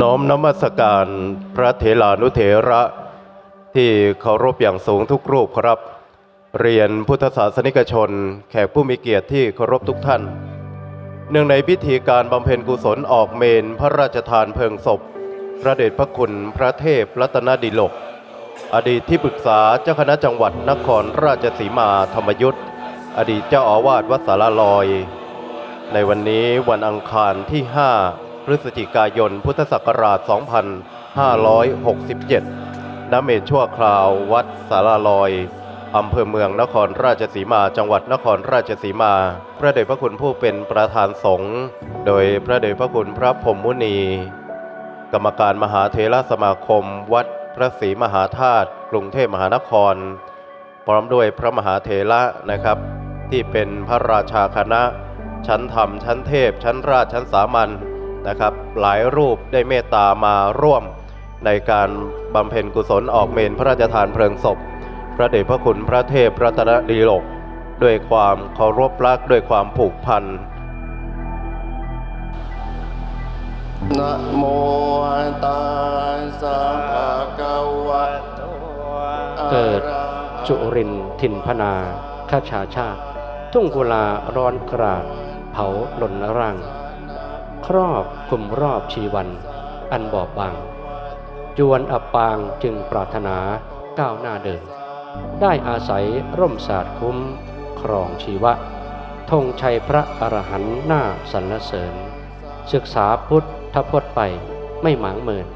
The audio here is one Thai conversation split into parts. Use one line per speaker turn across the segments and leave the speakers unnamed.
น้อมนมัสการพระเถรานุเถระที่เคารพอย่างสูงทุกรูปครับ เรียนพุทธศาสนิกชน แขกผู้มีเกียรติที่เคารพทุกท่าน เนื่องในพิธีการบำเพ็ญกุศลออกเมนพระราชทานเพลิงศพ พระเดชพระคุณพระเทพรัตนดิลก อดีตที่ปรึกษาเจ้าคณะจังหวัดนครราชสีมาธรรมยุทธอดีตเจ้าอาวาสวัดสารลอย ในวันนี้วันอังคารที่ 5 พฤศจิกายน พุทธศักราช 2567 ณ เมนชั่วคราววัดสารลอย อำเภอเมืองนครราชสีมา จังหวัดนครราชสีมา พระเดชพระคุณผู้เป็นประธานสงฆ์โดยพระเดชพระคุณพระพรมมุนี กรรมการมหาเทรสมาคม วัดพระศรีมหาธาตุกรุงเทพมหานคร พร้อมด้วยพระมหาเถระนะครับ ที่เป็นพระราชาคณะ ชั้นธรรม ชั้นเทพ ชั้นราชชั้นสามัญ นะครับ หลายรูปได้เมตตามาร่วม ในการบำเพ็ญกุศลออกเมนพระราชทานเพลิงศพ พระเดชพระคุณพระเทพรัตนดีโลก ด้วยความเคารพรักด้วยความผูกพัน
นะโมตัสสะภะคะวะโต
เกิดจุรินทร์ถิ่นพนาข้าชาชาติ ทุ่งกุลาร้อนกราด เผาหล่นร่าง ครอบกลุ่มรอบชีวัน อันบอบบาง จวนอับปางจึงปรารถนาก้าวหน้าเดิน ได้อาศัยร่มศาสตร์คุ้มครองชีวะธงชัยพระอรหันต์หน้าสรรเสริญ ศึกษาพุทธพจน์ไปไม่หมางเมิน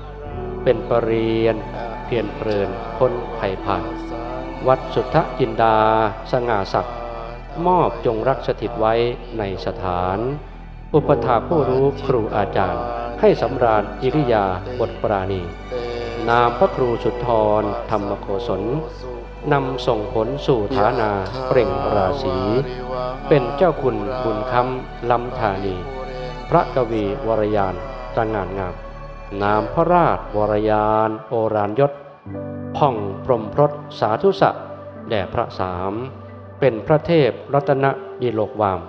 เป็นปรริญญาเพียรเพลินพ้นภัยผ่าน วัดสุทธจินดา สง่าศักดิ์มอบจงรักสถิตไว้ในสถาน อุปถาผู้รู้ครูอาจารย์ ให้สำราญอิริยาบทปราณี นามพระครูสุทธรธรรมโกศลนำส่งผลสู่ฐานาเปล่งราศี เป็นเจ้าคุณบุญคำลำธานี พระกวีวรยานตระงานงาม นามพระราชวรยานโอรานยศพ่องพรหมพรตสาธุสะแด่พระสาม เป็นพระเทพรัตนดีโลกวาม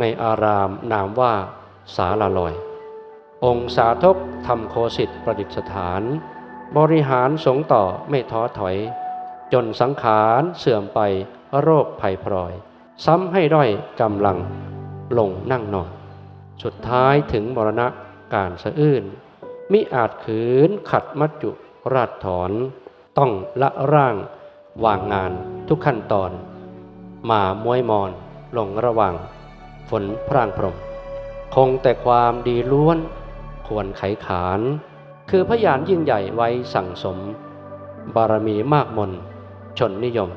ในอารามนามว่าสาลาลอย องค์สาธกทำโคสิทธิ์ประดิษฐาน บริหารสงฆ์ต่อไม่ท้อถอย จนสังขารเสื่อมไปโรคภัยพรอย ซ้ำให้ด้อยกำลังลงนั่งนอน สุดท้ายถึงมรณะการสะอื้นมิอาจขืนขัดมัจจุราชถอน ต้องละร่าง วางงานทุกขั้นตอน มามวยมอนลงระหว่าง ฝนพร่างพรม คงแต่ความดีล้วน ควรไขขาน คือพยานยิ่งใหญ่ไว้สั่งสม บารมีมากมน ชนนิยม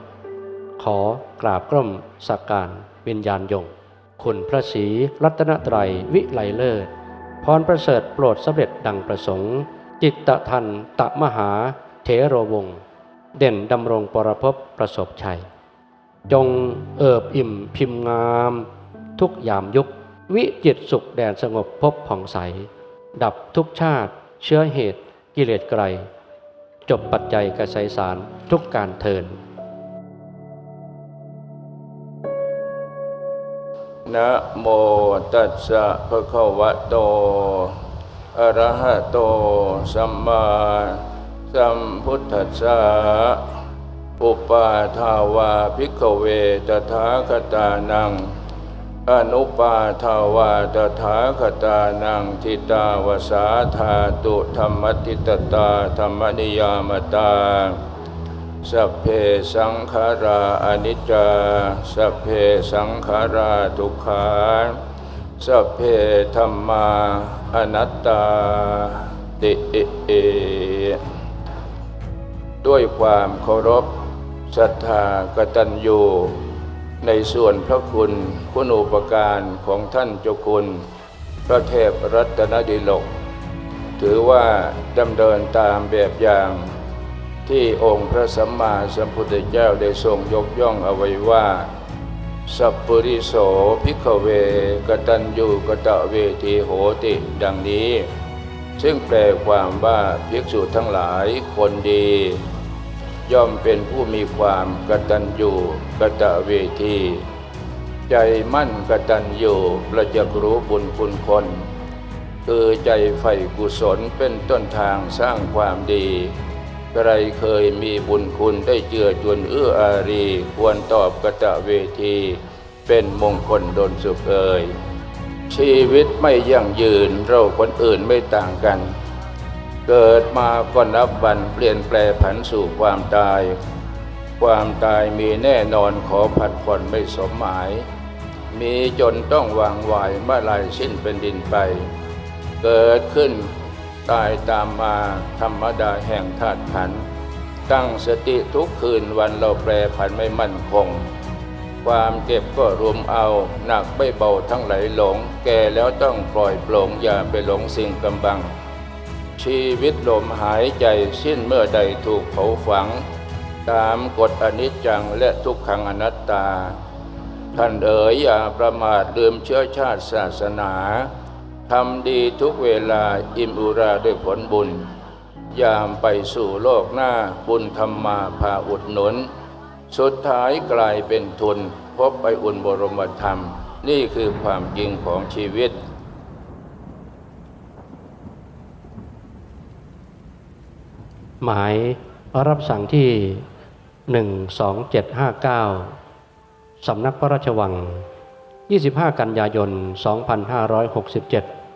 ขอกราบกล้มสักการวิญญาณยง คุณพระศรีรัตนตรัยวิไลเลิศพรประเสริฐโปรดสำเร็จดังประสงค์ จิตตะทันตะมหาเถโรวงศเด่นดำรงปรภพประสบชัย จงเอิบอิ่มพิมพ์งาม ทุกยามยุค วิจิตสุขแดนสงบพบผ่องใส ดับทุกชาติเชื้อเหตุกิเลสไกล จบปัจจัยกระไสสารทุกการเทิน
นะโมตัสสะภะคะวะโต อะระหะโต สัมมาสัมพุทธัสสะ อุปาทาวาภิกขเวตถาคตานัง อนุปาทาวาตถาคตานังทิตาวสาธาตุธรรมติตตาธรรมนิยามตาสัพเพสังขาราอนิจจาสัพเพสังขาราทุกขาสัพเพธรรมาอนัตตาติเอด้วยความเคารพศรัทธากตัญญู ในส่วนพระคุณคุณูปการของท่านเจ้าคุณ พระเทพรัตนดิลก ถือว่าดำเนินตามแบบอย่าง ที่องค์พระสัมมาสัมพุทธเจ้าได้ทรงยกย่องเอาไว้ว่า สัพปริโสภิกขเวกตัญญูกตะเวทีโหติดังนี้ ซึ่งแปลความว่าภิกษุทั้งหลายคนดี ย่อมเป็นผู้มีความกตัญญูกตะเวที ใจมั่นกตัญญูประจักรู้บุญคุณคน คือใจใฝ่กุศลเป็นต้นทางสร้างความดี ใครเคยมีบุญคุณได้เจือจวนเอื้ออารี ควรตอบกตะเวที เป็นมงคลดลสุขเอ่ยชีวิตไม่ยั่งยืนเราคนอื่นไม่ต่างกัน เกิดมาก็นับวันเปลี่ยนแปลผันสู่ความตาย ความตายมีแน่นอนขอผัดผ่อนไม่สมหมาย มีจนต้องวางวายเมื่อไรสิ้นเป็นดินไป เกิดขึ้นตายตามมาธรรมดาแห่งธาตุขัน ตั้งสติทุกคืนวันเราแปรผันไม่มั่นคง ความเจ็บก็รวมเอาหนักไม่เบาทั้งไหลหลง แก่แล้วต้องปล่อยโปร่งอย่าไปหลงสิ่งกำบัง ชีวิตลมหายใจสิ้นเมื่อใดถูกเผาฝัง ตามกฎอนิจจังและทุกขังอนัตตา ท่านเอ๋ยอย่าประมาทลืมเชื้อชาติศาสนาทำดีทุกเวลาอิ่มอุราด้วยผลบุญ ยามไปสู่โลกหน้าบุญธรรมาพาอุดหนุน สุดท้ายกลายเป็นทุน พบไปอุ่นบรมธรรม นี่คือความจริงของชีวิต
หมายรับสั่งที่ 12759 สำนักพระราชวัง 25 กันยายน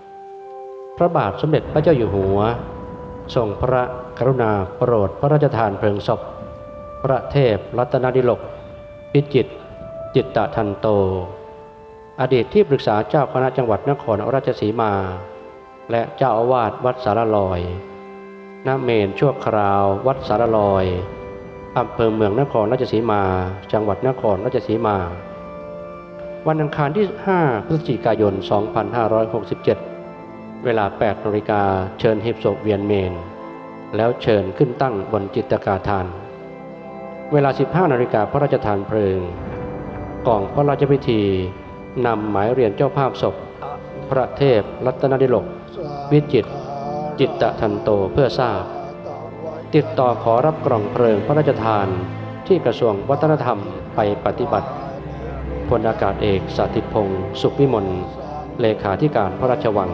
2567 พระบาทสมเด็จพระเจ้าอยู่หัว ทรงพระกรุณาโปรดพระราชทานเพลิงศพ พระเทพรัตนดิลก พิจิตจิตตทันโต อดีตที่ปรึกษาเจ้าคณะจังหวัดนครราชสีมา และเจ้าอาวาสวัดสารลอย ณเมนชั่วคราว วัดสารลอยอำเภอเมืองนครราชสีมา จังหวัดนครราชสีมา วันอังคารที่ 5 พฤศจิกายน 2567 เวลา 8นาฬิกาเชิญหีบศพเวียนเมน แล้วเชิญขึ้นตั้งบนจิตกาทาน เวลา 15นาฬิกาพระราชทานเพลิงกล่องพระราชพิธีนำหมายเรียนเจ้าภาพศพ พระเทพรัตนดิลก วิจิตร จิตตะทันโตเพื่อทราบ ติดต่อขอรับกล่องเพลิงพระราชทานที่กระทรวงวัฒนธรรมไปปฏิบัติพลอากาศเอกสาธิตพงศ์สุขวิมลเลขาธิการพระราชวัง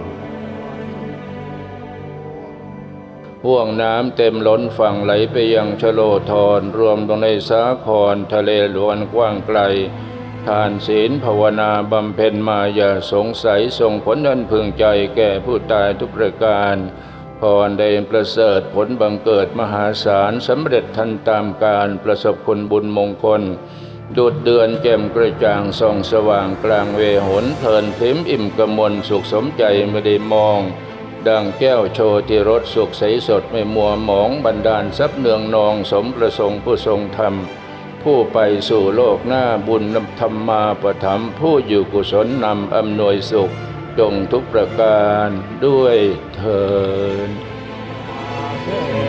ห่วงน้ำเต็มล้นฝั่งไหลไปยังชโลธรรวมลงในสาครทะเลลวนกว้างไกล ทานศีลภาวนาบำเพ็ญมาอย่าสงสัยส่งผลอันพึงใจแก่ผู้ตายทุกประการพรได้ประเสริฐผลบังเกิดมหาศาลสำเร็จทันตามการประสบคุณบุญมงคลดุดเดือนแจ่มกระจ่างส่องสว่างกลางเวหนเพลินพิมอิ่มกมลสุขสมใจไม่ได้มอง ดังแก้วโชติรสสุขใสสดไม่มัวหมองบันดาลทรัพย์เนืองนองสมประสงค์ผู้ทรงธรรม ผู้ไปสู่โลกหน้าบุญธรรมมาประถมผู้อยู่กุศลนำอำนวยสุขจงทุกประการด้วยเถิด